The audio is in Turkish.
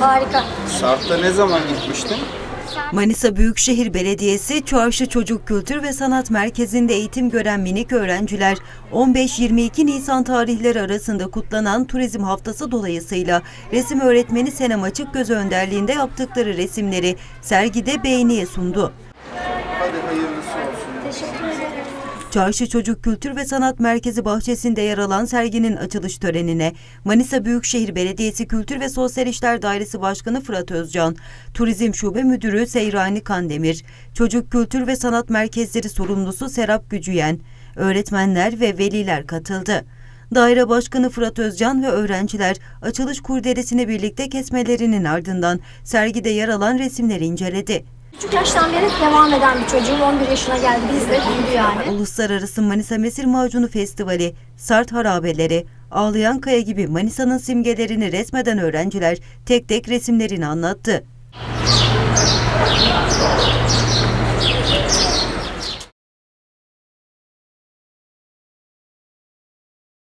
Harika. Sart'ta ne zaman gitmiştin? Manisa Büyükşehir Belediyesi Çarşı Çocuk Kültür ve Sanat Merkezi'nde eğitim gören minik öğrenciler 15-22 Nisan tarihleri arasında kutlanan Turizm Haftası dolayısıyla resim öğretmeni Senem Açıkgöz önderliğinde yaptıkları resimleri sergide beğeniye sundu. Hadi hayırlısı olsun. Teşekkür ederim. Çarşı Çocuk Kültür ve Sanat Merkezi bahçesinde yer alan serginin açılış törenine Manisa Büyükşehir Belediyesi Kültür ve Sosyal İşler Dairesi Başkanı Fırat Özcan, Turizm Şube Müdürü Seyrani Kandemir, Çocuk Kültür ve Sanat Merkezleri sorumlusu Serap Gücüyen, öğretmenler ve veliler katıldı. Daire Başkanı Fırat Özcan ve öğrenciler açılış kurdelesini birlikte kesmelerinin ardından sergide yer alan resimleri inceledi. Küçük yaştan beri devam eden bir çocuğum 11 yaşına geldi. Biz de büyüdü yani. Uluslararası Manisa Mesir Macunu Festivali, Sart Harabeleri, Ağlayan Kaya gibi Manisa'nın simgelerini resmeden öğrenciler tek tek resimlerini anlattı.